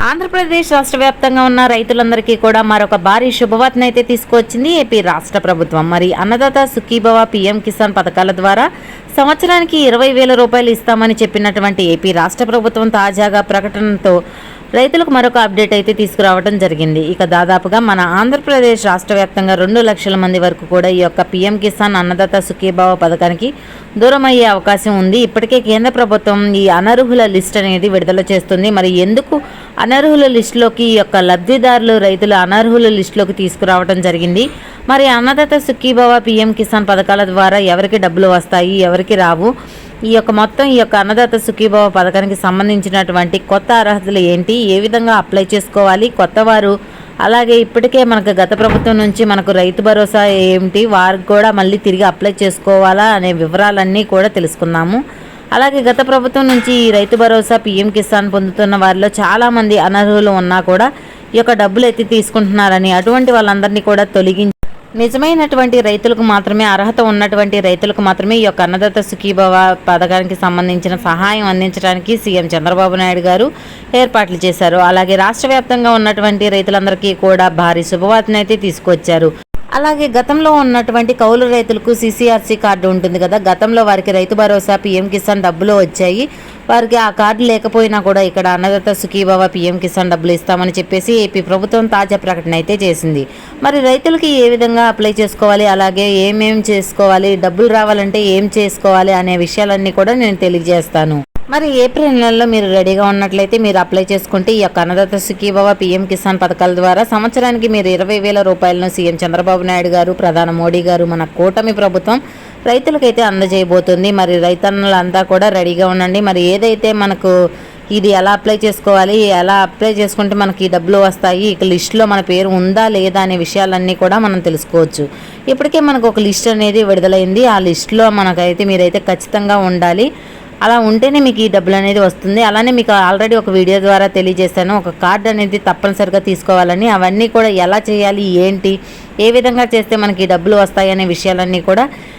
ఆంధ్రప్రదేశ్ రాష్ట్ర వ్యాప్తంగా ఉన్న రైతులందరికీ కూడా మరొక భారీ శుభవార్తను అయితే తీసుకొచ్చింది ఏపీ రాష్ట్ర ప్రభుత్వం. మరి అన్నదాత సుఖీభవ పీఎం కిసాన్ పథకాల ద్వారా సంవత్సరానికి ఇరవై వేల రూపాయలు ఇస్తామని చెప్పినటువంటి ఏపీ రాష్ట్ర ప్రభుత్వం తాజాగా ప్రకటనతో రైతులకు మరొక అప్డేట్ అయితే తీసుకురావడం జరిగింది. ఇక దాదాపుగా మన ఆంధ్రప్రదేశ్ రాష్ట్ర వ్యాప్తంగా రెండు లక్షల మంది వరకు కూడా ఈ యొక్క పీఎం కిసాన్ అన్నదాత సుఖీభావ పథకానికి దూరం అయ్యే అవకాశం ఉంది. ఇప్పటికే కేంద్ర ప్రభుత్వం ఈ అనర్హుల లిస్ట్ అనేది విడుదల చేస్తుంది. మరి ఎందుకు అనర్హుల లిస్టులోకి ఈ యొక్క లబ్ధిదారులు రైతులు అనర్హుల లిస్టులోకి తీసుకురావడం జరిగింది? మరి అన్నదాత సుఖీభావ పీఎం కిసాన్ పథకాల ద్వారా ఎవరికి డబ్బులు వస్తాయి ఎవరికి రావు? ఈ యొక్క మొత్తం ఈ యొక్క అన్నదాత సుఖీభావ పథకానికి సంబంధించినటువంటి కొత్త అర్హతలు ఏంటి? ఏ విధంగా అప్లై చేసుకోవాలి? కొత్త వారు అలాగే ఇప్పటికే మనకు గత ప్రభుత్వం నుంచి మనకు రైతు భరోసా ఏమిటి వారికి కూడా మళ్ళీ తిరిగి అప్లై చేసుకోవాలా అనే వివరాలన్నీ కూడా తెలుసుకుందాము. అలాగే గత ప్రభుత్వం నుంచి ఈ రైతు భరోసా పీఎం కిసాన్ పొందుతున్న వారిలో చాలామంది అనర్హులు ఉన్నా కూడా ఈ యొక్క డబ్బులు ఎత్తి తీసుకుంటున్నారని అటువంటి వాళ్ళందరినీ కూడా తొలగించి నిజమైనటువంటి రైతులకు మాత్రమే అర్హత ఉన్నటువంటి రైతులకు మాత్రమే ఈ యొక్క అన్నదాత సుఖీభవ పథకానికి సంబంధించిన సహాయం అందించడానికి సీఎం చంద్రబాబు నాయుడు గారు ఏర్పాట్లు చేశారు. అలాగే రాష్ట్ర వ్యాప్తంగా ఉన్నటువంటి రైతులందరికీ కూడా భారీ శుభవార్తనైతే తీసుకొచ్చారు. అలాగే గతంలో ఉన్నటువంటి కౌలు రైతులకు సీసీఆర్సీ కార్డు ఉంటుంది కదా గతంలో వారికి రైతు భరోసా పీఎం కిసాన్ డబ్బులు వచ్చాయి. వారికి ఆ కార్డు లేకపోయినా కూడా ఇక్కడ అన్నదాత సుఖీభావ పీఎం కిసాన్ డబ్బులు ఇస్తామని చెప్పేసి ఏపీ ప్రభుత్వం తాజా ప్రకటన అయితే చేసింది. మరి రైతులకి ఏ విధంగా అప్లై చేసుకోవాలి? అలాగే ఏమేం చేసుకోవాలి? డబ్బులు రావాలంటే ఏం చేసుకోవాలి? అనే విషయాలన్నీ కూడా నేను తెలియజేస్తాను. మరి ఏప్రిల్ నెలలో మీరు రెడీగా ఉన్నట్లయితే మీరు అప్లై చేసుకుంటే ఈ యొక్క అన్నదాత సుఖీభవ పీఎం కిసాన్ పథకాల ద్వారా సంవత్సరానికి మీరు ఇరవై వేల రూపాయలను సీఎం చంద్రబాబు నాయుడు గారు ప్రధాని మోడీ గారు మన కూటమి ప్రభుత్వం రైతులకైతే అందజేయబోతుంది. మరి రైతన్నులంతా కూడా రెడీగా ఉండండి. మరి ఏదైతే మనకు ఇది ఎలా అప్లై చేసుకోవాలి ఎలా అప్లై చేసుకుంటే మనకి ఈ డబ్బులు వస్తాయి ఇక లిస్టులో మన పేరు ఉందా లేదా అనే విషయాలన్నీ కూడా మనం తెలుసుకోవచ్చు. ఇప్పటికే మనకు ఒక లిస్ట్ అనేది విడుదలైంది. ఆ లిస్టులో మనకైతే మీరైతే ఖచ్చితంగా ఉండాలి. అలా ఉంటేనే మీకు ఈ డబ్బులు అనేది వస్తుంది. అలానే మీకు ఆల్రెడీ ఒక వీడియో ద్వారా తెలియజేశాను. ఒక కార్డు అనేది తప్పనిసరిగా తీసుకోవాలని. అవన్నీ కూడా ఎలా చేయాలి ఏంటి ఏ విధంగా చేస్తే మనకి ఈ డబ్బులు వస్తాయి అనే విషయాలన్నీ కూడా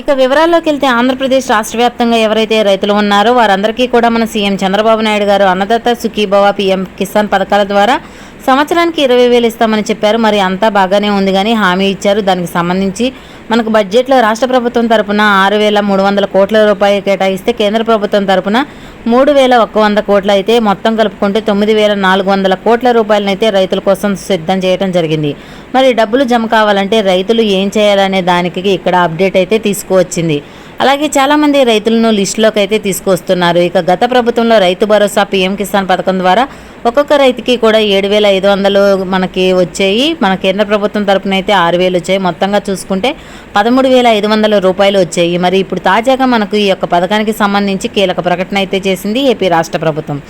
ఇక వివరాల్లోకి వెళ్తే ఆంధ్రప్రదేశ్ రాష్ట్ర వ్యాప్తంగా ఎవరైతే రైతులు ఉన్నారో వారందరికీ కూడా మన సీఎం చంద్రబాబు నాయుడు గారు అన్నదాత సుఖీభవ పీఎం కిసాన్ పథకాల ద్వారా సంవత్సరానికి ఇరవై వేలు ఇస్తామని చెప్పారు. మరి అంతా బాగానే ఉంది కానీ హామీ ఇచ్చారు. దానికి సంబంధించి మనకు బడ్జెట్లో రాష్ట్ర ప్రభుత్వం తరపున ఆరు వేల మూడు వందల కోట్ల రూపాయలు కేటాయిస్తే కేంద్ర ప్రభుత్వం తరపున మూడు వేల ఒక్క వంద కోట్లు అయితే మొత్తం కలుపుకుంటే తొమ్మిది వేల నాలుగు వందల కోట్ల రూపాయలనైతే రైతుల కోసం సిద్ధం చేయడం జరిగింది. మరి డబ్బులు జమ కావాలంటే రైతులు ఏం చేయాలనే దానికి ఇక్కడ అప్డేట్ అయితే తీసుకువచ్చింది. అలాగే చాలామంది రైతులను లిస్టులోకి అయితే తీసుకొస్తున్నారు. ఇక గత ప్రభుత్వంలో రైతు భరోసా పీఎం కిసాన్ పథకం ద్వారా ఒక్కొక్క రైతుకి కూడా ఏడు వేల ఐదు వందలు మనకి వచ్చాయి. మన కేంద్ర ప్రభుత్వం తరపున అయితే ఆరు వేలు వచ్చాయి. మొత్తంగా చూసుకుంటే పదమూడు వేల ఐదు వందల రూపాయలు వచ్చాయి. మరి ఇప్పుడు తాజాగా మనకు ఈ యొక్క పథకానికి సంబంధించి కీలక ప్రకటన అయితే చేసింది ఏపీ రాష్ట్ర ప్రభుత్వం.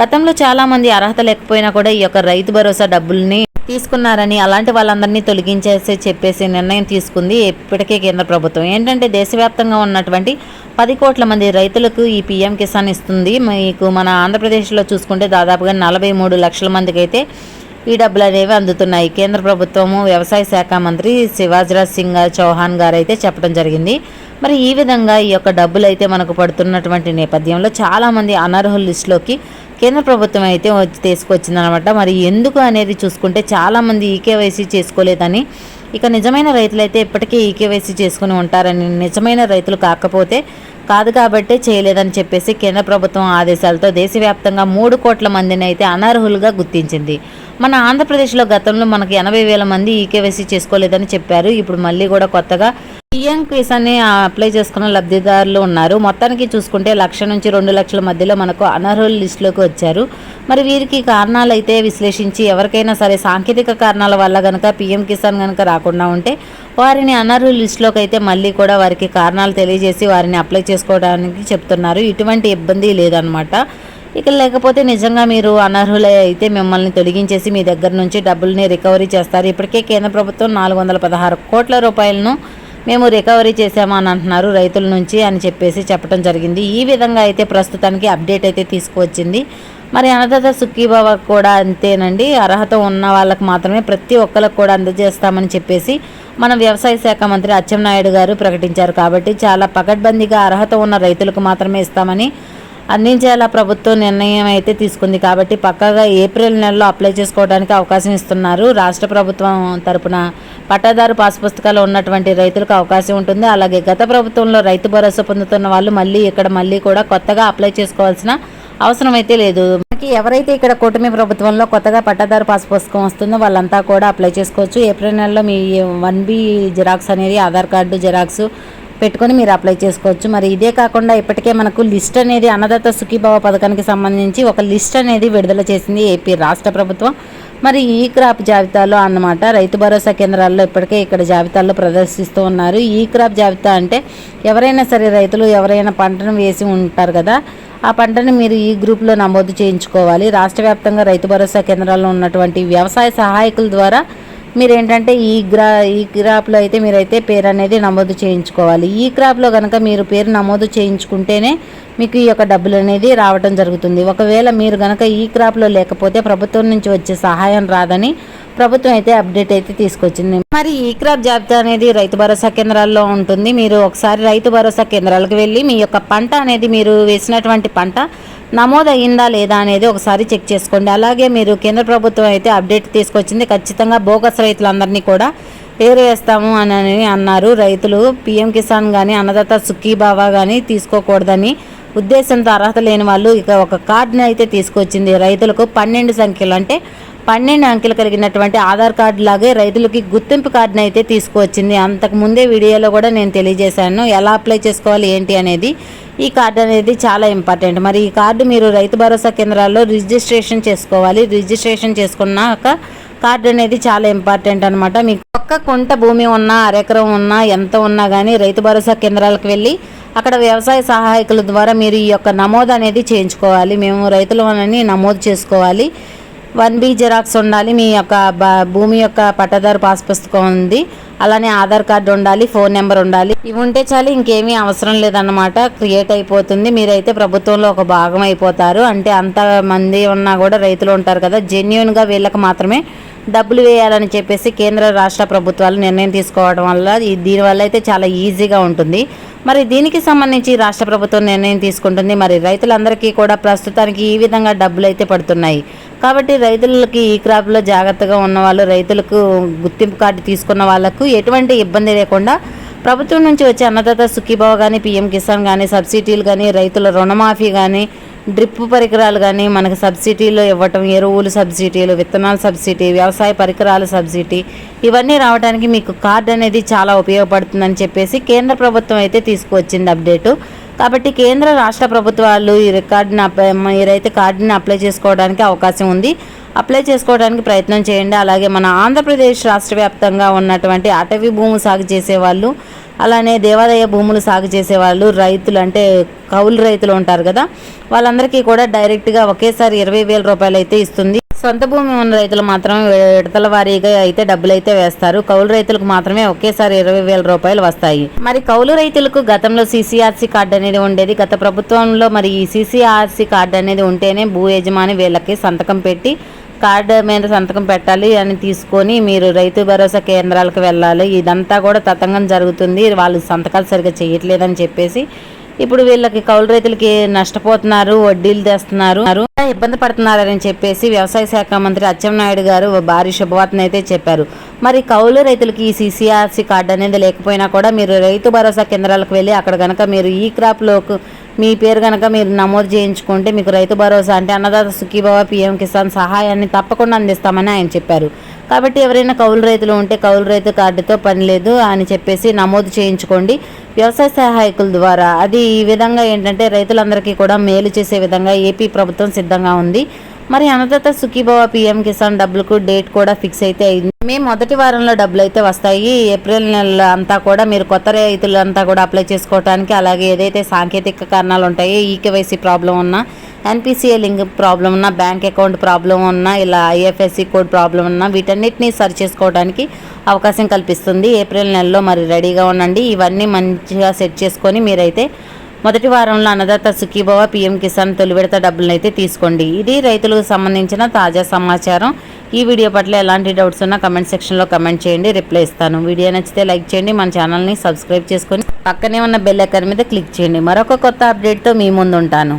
గతంలో చాలామంది అర్హత లేకపోయినా కూడా ఈ యొక్క రైతు భరోసా డబ్బుల్ని తీసుకున్నారని అలాంటి వాళ్ళందరినీ తొలగించేసి చెప్పేసి నిర్ణయం తీసుకుంది ఇప్పటికే కేంద్ర ప్రభుత్వం. ఏంటంటే దేశవ్యాప్తంగా ఉన్నటువంటి పది కోట్ల మంది రైతులకు ఈ పీఎం కిసాన్ ఇస్తుంది. మీకు మన ఆంధ్రప్రదేశ్లో చూసుకుంటే దాదాపుగా నలభై మూడు లక్షల మందికి అయితే ఈ డబ్బులు అనేవి అందుతున్నాయి. కేంద్ర ప్రభుత్వము వ్యవసాయ శాఖ మంత్రి శివాజరాజ్ సింగ్ చౌహాన్ గారు అయితే చెప్పడం జరిగింది. మరి ఈ విధంగా ఈ యొక్క డబ్బులు అయితే మనకు పడుతున్నటువంటి నేపథ్యంలో చాలామంది అనర్హుల లిస్టులోకి కేంద్ర ప్రభుత్వం అయితే వచ్చి తీసుకొచ్చిందనమాట మరి ఎందుకు అనేది చూసుకుంటే చాలామంది ఈకేవైసీ చేసుకోలేదని. ఇక నిజమైన రైతులైతే ఇప్పటికే ఈకేవైసీ చేసుకుని ఉంటారని నిజమైన రైతులు కాకపోతే కాదు కాబట్టే చేయలేదని చెప్పేసి కేంద్ర ప్రభుత్వం ఆదేశాలతో దేశవ్యాప్తంగా మూడు కోట్ల మందిని అయితే అనర్హులుగా గుర్తించింది. మన ఆంధ్రప్రదేశ్లో గతంలో మనకి ఎనభై వేల మంది ఈకేవైసీ చేసుకోలేదని చెప్పారు. ఇప్పుడు మళ్ళీ కూడా కొత్తగా పిఎం కిసాన్ని అప్లై చేసుకున్న లబ్ధిదారులు ఉన్నారు. మొత్తానికి చూసుకుంటే లక్ష నుంచి రెండు లక్షల మధ్యలో మనకు అనర్హుల లిస్టులోకి వచ్చారు. మరి వీరికి కారణాలు అయితే విశ్లేషించి ఎవరికైనా సరే సాంకేతిక కారణాల వల్ల కనుక పిఎం కిసాన్ కనుక రాకుండా ఉంటే వారిని అనర్హుల లిస్టులోకి అయితే మళ్ళీ కూడా వారికి కారణాలు తెలియజేసి వారిని అప్లై చేసుకోవడానికి చెప్తున్నారు. ఇటువంటి ఇబ్బంది లేదనమాట ఇక లేకపోతే నిజంగా మీరు అనర్హులై అయితే మిమ్మల్ని తొలగించేసి మీ దగ్గర నుంచి డబ్బుల్ని రికవరీ చేస్తారు. ఇప్పటికే కేంద్ర ప్రభుత్వం నాలుగు వందల పదహారు కోట్ల రూపాయలను మేము రికవరీ చేసామని అంటున్నారు రైతుల నుంచి అని చెప్పేసి చెప్పడం జరిగింది. ఈ విధంగా అయితే ప్రస్తుతానికి అప్డేట్ అయితే తీసుకువచ్చింది. మరి అన్నదాత సుఖీభావ కూడా అంతేనండి. అర్హత ఉన్న వాళ్ళకి మాత్రమే ప్రతి ఒక్కరికి కూడా అందజేస్తామని చెప్పేసి మన వ్యవసాయ శాఖ మంత్రి అచ్చెన్నాయుడు గారు ప్రకటించారు. కాబట్టి చాలా పకడ్బందీగా అర్హత ఉన్న రైతులకు మాత్రమే ఇస్తామని అందించేలా ప్రభుత్వం నిర్ణయం అయితే తీసుకుంది. కాబట్టి పక్కగా ఏప్రిల్ నెలలో అప్లై చేసుకోవడానికి అవకాశం ఇస్తున్నారు. రాష్ట్ర ప్రభుత్వం తరపున పట్టాదారు పాస్ పుస్తకాలు ఉన్నటువంటి రైతులకు అవకాశం ఉంటుంది. అలాగే గత ప్రభుత్వంలో రైతు భరోసా పొందుతున్న వాళ్ళు మళ్ళీ ఇక్కడ మళ్ళీ కూడా కొత్తగా అప్లై చేసుకోవాల్సిన అవసరం అయితే లేదు. మనకి ఎవరైతే ఇక్కడ కూటమి ప్రభుత్వంలో కొత్తగా పట్టాదారు పాస్ పుస్తకం వస్తుందో వాళ్ళంతా కూడా అప్లై చేసుకోవచ్చు. ఏప్రిల్ నెలలో మీ వన్ బి జిరాక్స్ అనేది ఆధార్ కార్డు జిరాక్స్ పెట్టుకొని మీరు అప్లై చేసుకోవచ్చు. మరి ఇదే కాకుండా ఇప్పటికే మనకు లిస్ట్ అనేది అన్నదాత సుఖీభావ పథకానికి సంబంధించి ఒక లిస్ట్ అనేది విడుదల చేసింది ఏపీ రాష్ట్ర ప్రభుత్వం. మరి ఈ క్రాప్ జాబితాలో అన్నమాట రైతు భరోసా కేంద్రాల్లో ఇప్పటికే ఇక్కడ జాబితాల్లో ప్రదర్శిస్తూ ఉన్నారు. ఈ క్రాప్ జాబితా అంటే ఎవరైనా సరే రైతులు ఎవరైనా పంటను వేసి ఉంటారు కదా ఆ పంటను మీరు ఈ గ్రూప్లో నమోదు చేయించుకోవాలి. రాష్ట్ర వ్యాప్తంగా రైతు భరోసా కేంద్రాల్లో ఉన్నటువంటి వ్యవసాయ సహాయకుల ద్వారా మీరు ఏంటంటే ఈ గ్రా ఈ క్రాప్లో అయితే మీరైతే పేరు అనేది నమోదు చేయించుకోవాలి. ఈ క్రాప్లో కనుక మీరు పేరు నమోదు చేయించుకుంటేనే మీకు ఈ యొక్క డబ్బులు అనేది రావడం జరుగుతుంది. ఒకవేళ మీరు కనుక ఈ క్రాప్లో లేకపోతే ప్రభుత్వం నుంచి వచ్చే సహాయం రాదని ప్రభుత్వం అయితే అప్డేట్ అయితే తీసుకొచ్చింది. మరి ఈ క్రాప్ జాబితా అనేది రైతు భరోసా కేంద్రాల్లో ఉంటుంది. మీరు ఒకసారి రైతు భరోసా కేంద్రాలకు వెళ్ళి మీ యొక్క పంట అనేది మీరు వేసినటువంటి పంట నమోదయ్యిందా లేదా అనేది ఒకసారి చెక్ చేసుకోండి. అలాగే మీరు కేంద్ర ప్రభుత్వం అయితే అప్డేట్ తీసుకొచ్చింది. ఖచ్చితంగా బోగస్ రైతులందరినీ కూడా ఏరేస్తాము అని అని అన్నారు. రైతులు పీఎం కిసాన్ కానీ అన్నదాత సుఖీబావా కానీ తీసుకోకూడదని ఉద్దేశంతో అర్హత లేని వాళ్ళు ఇక ఒక కార్డుని అయితే తీసుకొచ్చింది. రైతులకు పన్నెండు సంఖ్యలు అంటే పన్నెండు అంకెలు కలిగినటువంటి ఆధార్ కార్డు లాగే రైతులకి గుర్తింపు కార్డుని అయితే తీసుకువచ్చింది అంతకు ముందే వీడియోలో కూడా నేను తెలియజేశాను. ఎలా అప్లై చేసుకోవాలి ఏంటి అనేది ఈ కార్డు అనేది చాలా ఇంపార్టెంట్. మరి ఈ కార్డు మీరు రైతు భరోసా కేంద్రాల్లో రిజిస్ట్రేషన్ చేసుకోవాలి. రిజిస్ట్రేషన్ చేసుకున్నాక కార్డు అనేది చాలా ఇంపార్టెంట్ అనమాట మీకు ఒక్క కొంట భూమి ఉన్నా అరెకరం ఉన్నా ఎంత ఉన్నా కానీ రైతు భరోసా కేంద్రాలకు వెళ్ళి అక్కడ వ్యవసాయ సహాయకుల ద్వారా మీరు ఈ యొక్క నమోదు అనేది చేయించుకోవాలి. మేము రైతులమని నమోదు చేసుకోవాలి. వన్ బి జెరాక్స్ ఉండాలి. మీ యొక్క భూమి యొక్క పట్టదారు పాస్ పుస్తకం ఉంది. అలానే ఆధార్ కార్డు ఉండాలి ఫోన్ నెంబర్ ఉండాలి. ఇవి ఉంటే చాలు ఇంకేమీ అవసరం లేదన్నమాట. క్రియేట్ అయిపోతుంది. మీరైతే ప్రభుత్వంలో ఒక భాగం అయిపోతారు. అంటే అంత మంది ఉన్నా కూడా రైతులు ఉంటారు కదా. జెన్యున్గా వీళ్ళకి మాత్రమే డబ్బులు వేయాలని చెప్పేసి కేంద్ర రాష్ట్ర ప్రభుత్వాలు నిర్ణయం తీసుకోవడం వల్ల దీనివల్ల అయితే చాలా ఈజీగా ఉంటుంది. మరి దీనికి సంబంధించి రాష్ట్ర ప్రభుత్వం నిర్ణయం తీసుకుంటుంది. మరి రైతులందరికీ కూడా ప్రస్తుతానికి ఈ విధంగా డబ్బులు అయితే పడుతున్నాయి. కాబట్టి రైతులకి ఈ క్రాప్లో జాగ్రత్తగా ఉన్న వాళ్ళు రైతులకు గుర్తింపు కార్డు తీసుకున్న వాళ్ళకు ఎటువంటి ఇబ్బంది లేకుండా ప్రభుత్వం నుంచి వచ్చే అన్నదాత సుఖీభావ కానీ పిఎం కిసాన్ కానీ సబ్సిడీలు కానీ రైతుల రుణమాఫీ కానీ డ్రిప్ పరికరాలు కానీ మనకు సబ్సిడీలో ఇవ్వటం ఎరువులు సబ్సిడీలు విత్తనాల సబ్సిడీ వ్యవసాయ పరికరాల సబ్సిడీ ఇవన్నీ రావడానికి మీకు కార్డు అనేది చాలా ఉపయోగపడుతుందని చెప్పేసి కేంద్ర ప్రభుత్వం అయితే తీసుకువచ్చింది అప్డేటు. కాబట్టి కేంద్ర రాష్ట్ర ప్రభుత్వాలు ఈ రికార్డుని అప్లై మీరైతే కార్డుని అప్లై చేసుకోవడానికి అవకాశం ఉంది అప్లై చేసుకోవడానికి ప్రయత్నం చేయండి. అలాగే మన ఆంధ్రప్రదేశ్ రాష్ట్ర వ్యాప్తంగా ఉన్నటువంటి అటవీ భూమి సాగు చేసేవాళ్ళు అలానే దేవాదాయ భూములు సాగు చేసేవాళ్ళు రైతులు అంటే కౌలు రైతులు ఉంటారు కదా వాళ్ళందరికీ కూడా డైరెక్ట్గా ఒకేసారి ఇరవై వేల రూపాయలు అయితే ఇస్తుంది. సొంత భూమి ఉన్న రైతులు మాత్రం విడతల వారీగా అయితే డబ్బులు అయితే వేస్తారు. కౌలు రైతులకు మాత్రమే ఒకేసారి ఇరవై వేల రూపాయలు వస్తాయి. మరి కౌలు రైతులకు గతంలో సీసీఆర్సీ కార్డు అనేది ఉండేది. గత ప్రభుత్వంలో మరి ఈ సీసీఆర్సీ కార్డు అనేది ఉంటేనే భూ యజమాని వీళ్ళకి సంతకం పెట్టి కార్డు మీద సంతకం పెట్టాలి అని తీసుకొని మీరు రైతు భరోసా కేంద్రాలకు వెళ్ళాలి. ఇదంతా కూడా తతంగం జరుగుతుంది. వాళ్ళు సంతకాలు సరిగ్గా చేయట్లేదని చెప్పేసి ఇప్పుడు వీళ్ళకి కౌలు రైతులకి నష్టపోతున్నారు వడ్డీలు తెస్తున్నారు. ఇబ్బంది పడుతున్నారని చెప్పేసి వ్యవసాయ శాఖ మంత్రి అచ్చెన్నాయుడు గారు భారీ శుభవార్తను అయితే చెప్పారు. మరి కౌలు రైతులకి ఈ సీసీఆర్సీ కార్డు అనేది లేకపోయినా కూడా మీరు రైతు భరోసా కేంద్రాలకు వెళ్ళి అక్కడ కనుక మీరు ఈ క్రాప్లోకి మీ పేరు కనుక మీరు నమోదు చేయించుకుంటే మీకు రైతు భరోసా అంటే అన్నదాత సుఖీభావ పీఎం కిసాన్ సహాయాన్ని తప్పకుండా అందిస్తామని ఆయన చెప్పారు. కాబట్టి ఎవరైనా కౌలు రైతులు ఉంటే కౌలు రైతు కార్డుతో పని లేదు అని చెప్పేసి నమోదు చేయించుకోండి. వ్యవసాయ సహాయకుల ద్వారా. అది ఈ విధంగా ఏంటంటే రైతులందరికీ కూడా మేలు చేసే విధంగా ఏపీ ప్రభుత్వం సిద్ధంగా ఉంది. మరి అన్నదాత సుఖీభవ పిఎం కిసాన్ డబ్బులకు డేట్ కూడా ఫిక్స్ అయితే అయింది. మే మొదటి వారంలో డబ్బులు అయితే వస్తాయి. ఏప్రిల్ నెల అంతా కూడా మీరు కొత్త రైతులు అంతా కూడా అప్లై చేసుకోవడానికి అలాగే ఏదైతే సాంకేతిక కారణాలు ఉంటాయో ఈకేవైసీ ప్రాబ్లం ఉన్నా ఎన్పిసిఐ లింక్ ప్రాబ్లం ఉన్నా బ్యాంక్ అకౌంట్ ప్రాబ్లం ఉన్నా ఇలా ఐఎఫ్ఎస్సి కోడ్ ప్రాబ్లం ఉన్నా వీటన్నిటిని సరి చేసుకోవడానికి అవకాశం కల్పిస్తుంది. ఏప్రిల్ నెలలో మరి రెడీగా ఉండండి. ఇవన్నీ మంచిగా సెట్ చేసుకొని మీరైతే మొదటి వారంలో అన్నదాత సుఖీభవ పిఎం కిసాన్ తొలి విడత తీసుకోండి. ఇది రైతులకు సంబంధించిన తాజా సమాచారం. ఈ వీడియో పట్ల ఎలాంటి డౌట్స్ ఉన్నా కమెంట్ సెక్షన్లో కమెంట్ చేయండి రిప్లై ఇస్తాను. వీడియో నచ్చితే లైక్ చేయండి మన ఛానల్ని సబ్స్క్రైబ్ చేసుకొని పక్కనే ఉన్న బెల్ ఐకాన్ మీద క్లిక్ చేయండి. మరొక కొత్త అప్డేట్తో మీ ముందు ఉంటాను